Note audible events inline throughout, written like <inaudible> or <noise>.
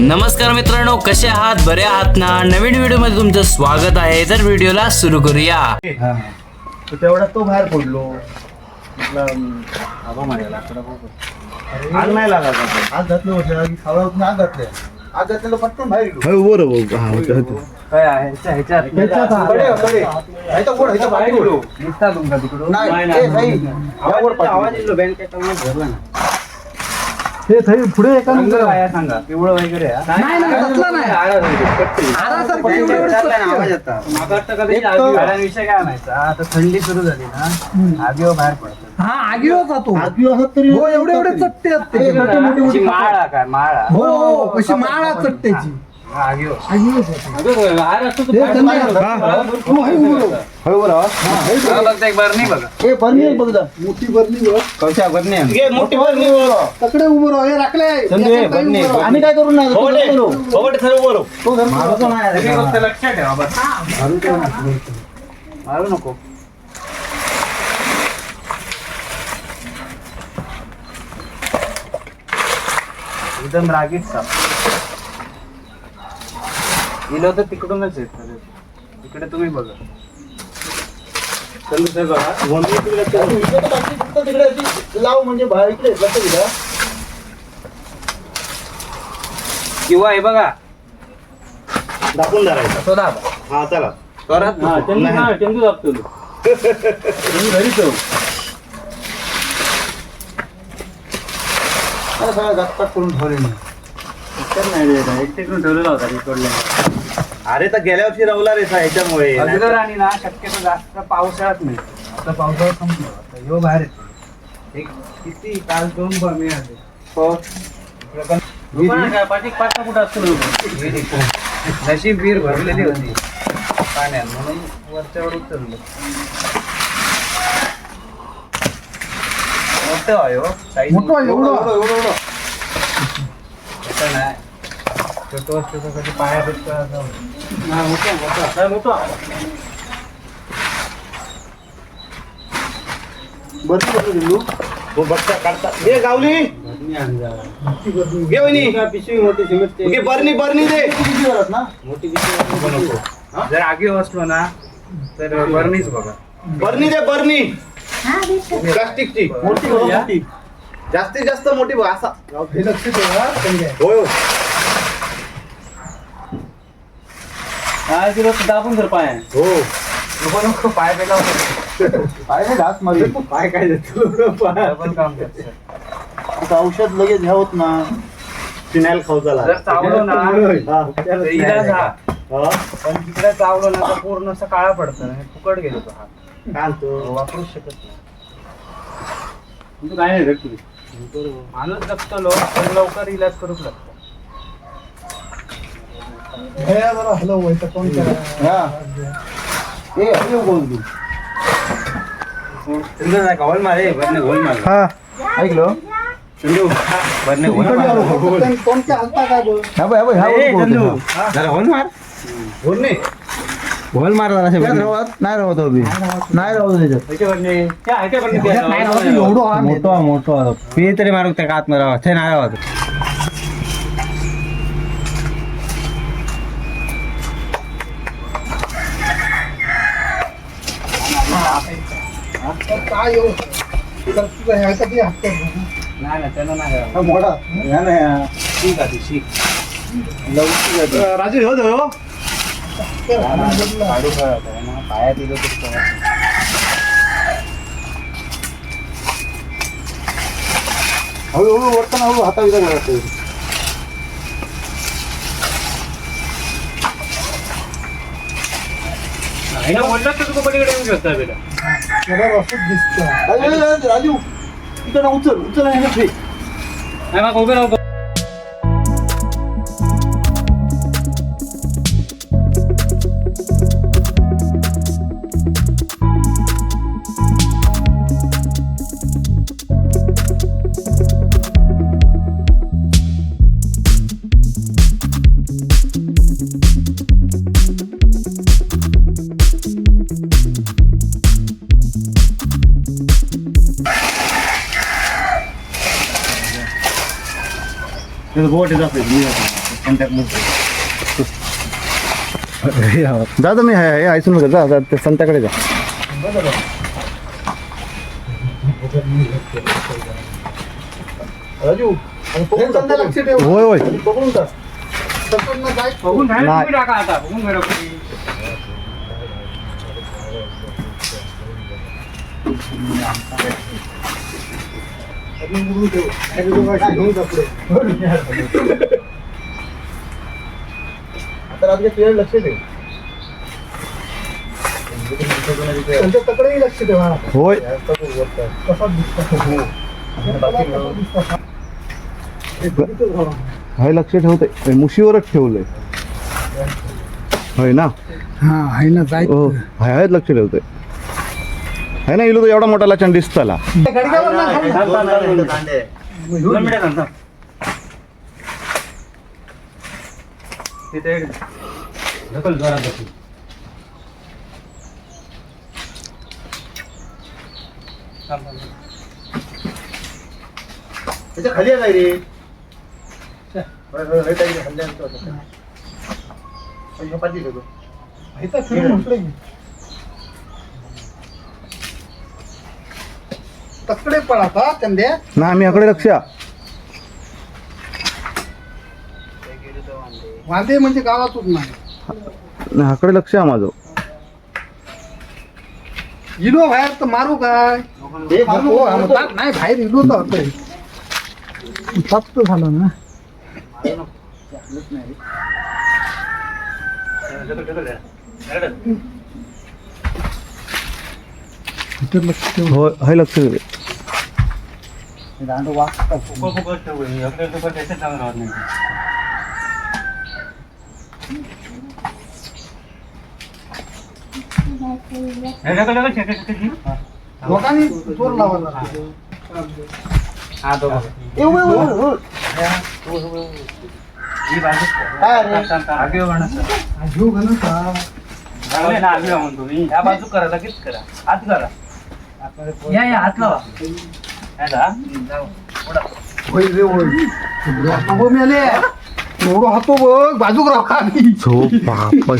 नमस्कार मित्रांनो कसे आहात बरे आहात ना नवीन व्हिडिओमध्ये तुमचं स्वागत आहे तर व्हिडिओला सुरू करूया तर तेवढा तो बाहेर पडलो म्हटलं, अं, आबा मारायला आकडा बघू. आग नाही लागत आता. आग घातली होती आग खावा होती आग घातले आग घातलेलं पटकन बाहेर गेलो काय आहे ह्याच्या- ह्याच्यात- कडे, कडे. ह्याच्या वर, ह्याच्या बाहेर गेलो. निघता तुमका तिकडून? नाही, नाही, ए, नाही. नाही. आवाज वर येतो, पाठवू. आवाज येतो, बँक account भरला ना. हे थई पुढे एका काय आहे सांगा? पिवळं वगैरे आहे? नाही, नाही, तसलं नाही. आळा एवढं. आवाज. मागं वाटतं का एक त्याची तर- आगी गाड्यांविषयी काय म्हणायचं आता थंडी सुरू झाली ना. आगीवर बाहेर पडतात हा आगीवर जातो आगी असत तरी हो एवढे एवढे चट्टे आहेत त्याचे. मोठी मोठी माळा काय माळा? हो हो कशी माळा चट्ट्याची हा, जातो हे. हो, बरणी आहे बघ. जा. मोठी बरणी बघ. कशा बरणी आहे? मोठी बरणी उभं राहा. तकडे उभं राहा हे राहा. आम्ही काय करू तो लक्षात ठेवा मारू नको. एकदम रागीत साप. गेलो तर तिकडूनच येत इकडे तुम्ही बघा. चल फक्त तिकडे लाव म्हणजे बाहेर इकडे लक्ष द्या किंवा हे बघा. दाखवून धरायचं. तो दाबा हा चला. करत चंदू दाबतो घरीच मला सगळं गातपात करून ठेवले ठेवलेला होता रेकॉर्डला अरे तर गेल्या वर्षी रवला रे ह्याच्यामुळे अगोदर आणि ना शक्यतो जास्त पावसाळ्यात नाही. आता पावसाळा संपलो. आता ह्यो बाहेर येतो. एक किती काल दोन ब- मिळाले. हो नशीब वीर भरलेली होती. पाण्यात म्हणून वरच्यावर उतरलो. मोठं आहे हो साईज. मोठं आहे, एवढं. एवढं एवढं मोठं छोटं असतं तर कधी असं होतं. हा, बघता काढता. गावली. घे वहिनी. पिशवी मोठी बरणी बरणी दे. ना? पिशवी जर आगी असलो ना तर बरणीच बघा. बरणी दे बरणी. प्लास्टिकची. मोठी जास्तीत जास्त मोठी बघ असा. लक्ष ठेवा. होय. दिलं दाबून तर पाय. हो. नको नको पाय पेला काय नाही घास मारी पाय काय देतो? पाय. पण काम करतो औषध लगेच घ्यावत ना. फिनाईल खाऊ चावलो ना हा. इलाज हा. हा. पण तिकडे चावलो ना तर पूर्ण असं काळा पडतं ना. फुकट गेलो तो हा काय आणतो? वापरूच शकत नाही. काय नाही माणूस जगतो लोक पण लवकर इलाज करूच लागतो. हे जरा हलव व्हायचं कोण करा हा. ए, हे बोल तू. घोल मारे बरने घोल मारे हा ऐकलं चंदू बरने घोल मारे कोण काय हलता काय बोल हा बाई, हा बाई, हा ए, बाई बोलतोय. चंदू जरा घोल मार बोल नाही. घोल मार जरा त्यात राहत नाही राहत अभि नाही राहत त्याच्यात नाही राहत, एवढं हा नाही. मोठो मोठो पी तरी मारू त्या कात मारा ते नाही राहत काय येऊ तुला तुझं ह्यासाठी हप्ता नाही नाही त्यांना नाही हा, मोठा या नाही ठीक आहे ठीक राजू हो हो काढू काय पाया दिलं तर काय. हळूहळू वरताना हळू हाता विचार लागतो नाही ना बोललात तर तुका पलीकडे येऊ शकता बेटा जरा रसूद दिसतं राजू इकडे उचल उचल आहे ना फ्री नाही मग उभे राहू <laughs> जा तुम्ही ऐसून नका जा जा ते संताकडे जा. राजू हे होय होय. नाही. आता रात्री तुझ्या लक्ष दे त्यांच्या तकडेही लक्ष ठेवा होय. कसा दिसतो हे बघितलं झालं. हाय लक्ष ठेवतंय. मुशीवरच ठेवलंय. होय ना? हा आहे ना जाय हो हाय हाय लक्ष ठेवतोय. आहे ना इलो तो एवढा मोठा लक्षण दिसताला गडग्यावर ना खाली. थांब, थांब, थांब, आता चंद्या ना आम्ही याकडे लक्ष वांदे म्हणजे गावातच नाही. हाकडे लक्ष आहे माझं. इलो बाहेर तर मारू काय? मारू, हो, नाही बाहेर इलो तर होतंय. फक्त झालं ना. ढकल. इथं लक्ष ठेव. होय हाय लक्ष फुकट, फुकट ठेवू. आपल्याला तो त्याच्यात चांगलं राहत नाही. हे ढकल, ढकल, ढकल, ढकल, ढकल. हा. लोकांनी जोर लावायला हा, दोघं. ही बाजू. थांब, थांब, थांब. आगे वळणं, सर. घेऊ घालून का चांगलं आहे ना आगे म्हणतो तुम्ही ह्या बाजू करा लगेच करा हात करा या या हात लावा रे एवढं हातो बघ बाजूक बापा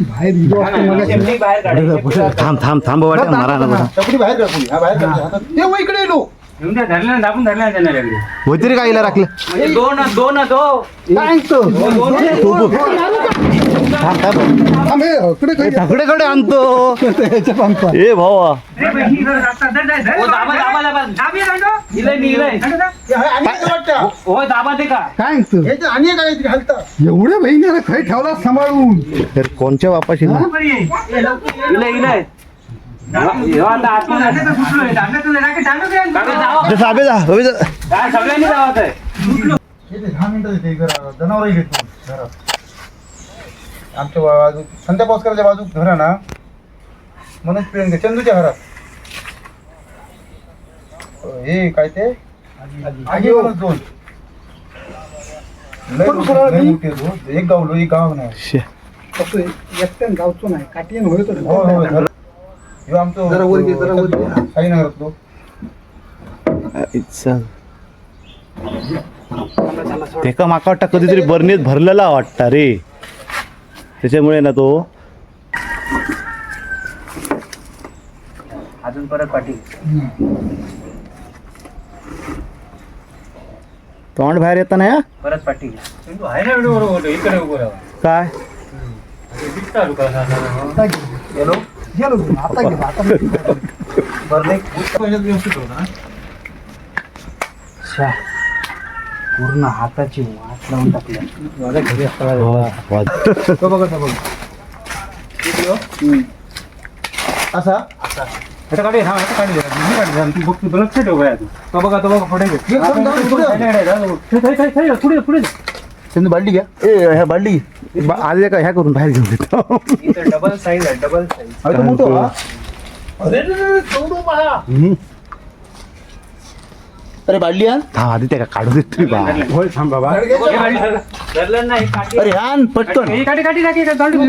बाहेर. थांब थांब थांब वाटत मारा बाहेर हा बाहेर इकडे लगेच. होय तरी काहीला राखलं म्हणजे दोन दोन दो काय ऐकतो? थांब थांब. थांब, हे, इकडे काही धाकडेकडे आणतो. ए भावा. काय ते आणि काय एवढे बहिणी खै ठेवला सांभाळून? तर कोणच्या बापाशी ना इलय इलय. ह्यो आता आतमध्ये काका जावा. जसं आबे जा आबे जा. काय सगळ्यांनी जावत आहे दहा मिनिटं येते जनावरही घेतो घरात. आमच्या बाजू संध्या पावसकरच्या बाजू घर ना मनोज प्रियंका चंदूच्या घरात. हे काय ते? आगी दोन. लय पण मोठे- सरळ लय नाही. मोठे दोन. एक गाव एक गाव नाही. कसं एकट्यान गावचं नाही काटीन होय तर हो, हो, घर- ह्यो आमचं जरा वर घे, जरा वर घे. साईनगरातलो. ते का माका वाटतं कधीतरी बर्नीत भरलेला वाटता रे. त्याच्यामुळे ना तो अजून परत पाठी तोंड बाहेर येताना या? परत पाठी आहे ना व्हिडिओ बरोबर इकडे उभं राहा. काय? दिसता. आता घे. गेलो गेलो आता घे आता घे. छा. पूर्ण हाताची वाट लावून टाकल्या माझ्या घरी असताना तो बघा तो बघा. असा? आता काढे हा आता काढले मी काढले तू बघ तू बघा तो बघा पुढे. हे पुढे. नाही, नाही, नाही, पुढे पुढे त्यांनी बालडी घ्या. ए ह्या बालडी आज का? ह्या करून बाहेर घेऊन इथं डबल साईज आहे डबल साईज अरे तो मोठं हा. अरे रे, तेवढं पहा. अरे बालडी आण हा आधी त्या काढू देत तुम्ही बा होय थांब बाबा धरलं नाही काठी अरे आण पटकन ही काठी काठी टाकी चालू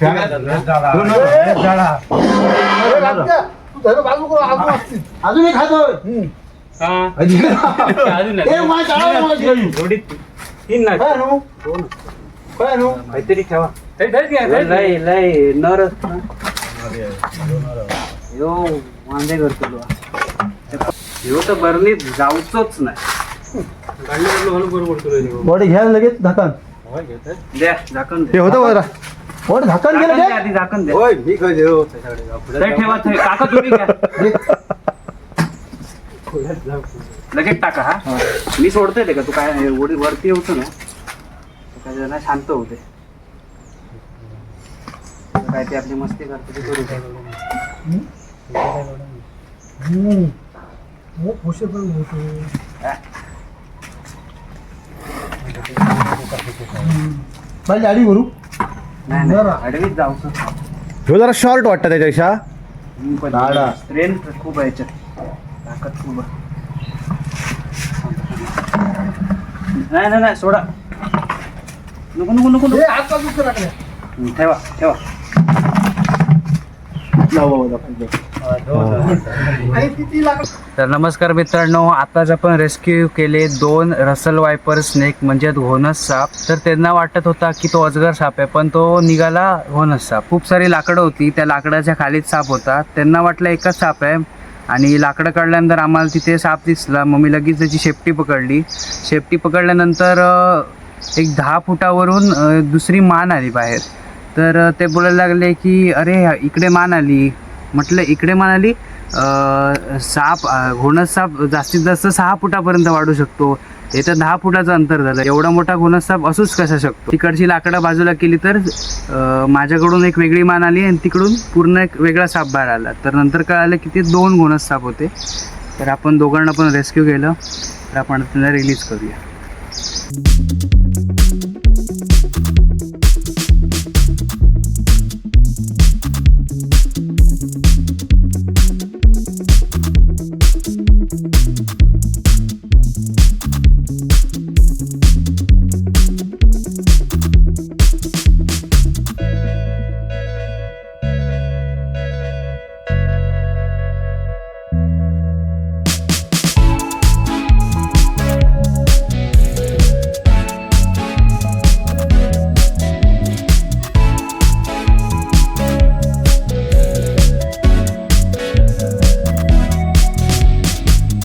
अरे, राजा. तू धर बाजू करू अजून एक. अजून. तीन ना काय नो काय नो काहीतरी ठेवा लय लय नर यो वांदे करतो तुला ह्यो तर बरणीत जाऊचोच नाही. बॉडी घ्यायला लगेच झाकण द्या झाकण ते द्या होतं बरं बॉडी झाकण झाकण गेलं द्या आधी झाकण द्या होय मी काय देऊ लय ठेवा ते. काका तुम्ही घ्या. लगेच टाका हा. मी सोडतोय ते का? तू काय वरती येऊच ना काय जरा शांत होते काय ते आपली मस्ती करते ते करू हम्म. हो, खुशी पण होतो. माझी गाडी भरू. नाही बरं. नाही अडवीत जाऊचं ह्यो जरा शॉर्ट वाटतं त्याच्यापेक्षा. दादा. स्ट्रेंथ खूप आहे याच्यात. ताकद खूप आहे. नाही नाही नाही सोडा. नको नको नको नको. हे हात बाजूला राखल्या. हं, ठेवा ठेवा. तर नमस्कार मित्रांनो आताच आपण रेस्क्यू केले दोन रसल वायपर स्नेक म्हणजे घोनस साप. तर त्यांना वाटत होता की तो अजगर साप आहे पण तो निघाला घोनस साप. खूप सारी लाकडं होती त्या लाकडाच्या खालीच साप होता. त्यांना वाटलं एकच साप आहे आणि लाकडं काढल्यानंतर आम्हाला तिथे साप दिसला. मग मी लगेच त्याची शेपटी पकडली. शेपटी पकडल्यानंतर एक दहा फुटावरून दुसरी मान आली बाहेर. तर ते बोलायला लागले की अरे इकडे मान आली. म्हटलं इकडे मान आली? साप अं, घोणस साप जास्तीत जास्त सहा फुटापर्यंत वाढू शकतो. हे तर दहा फुटाचं अंतर झालं. एवढा मोठा घोणस साप असूच कसा शकतो? तिकडची लाकडं बाजूला केली तर माझ्याकडून एक वेगळी मान आली आणि तिकडून पूर्ण एक वेगळा साप बाहेर आला. तर नंतर कळालं की ते दोन घोणस साप होते. तर आपण दोघांना पण रेस्क्यू केलं. तर आपण त्यांना रिलीज करूया.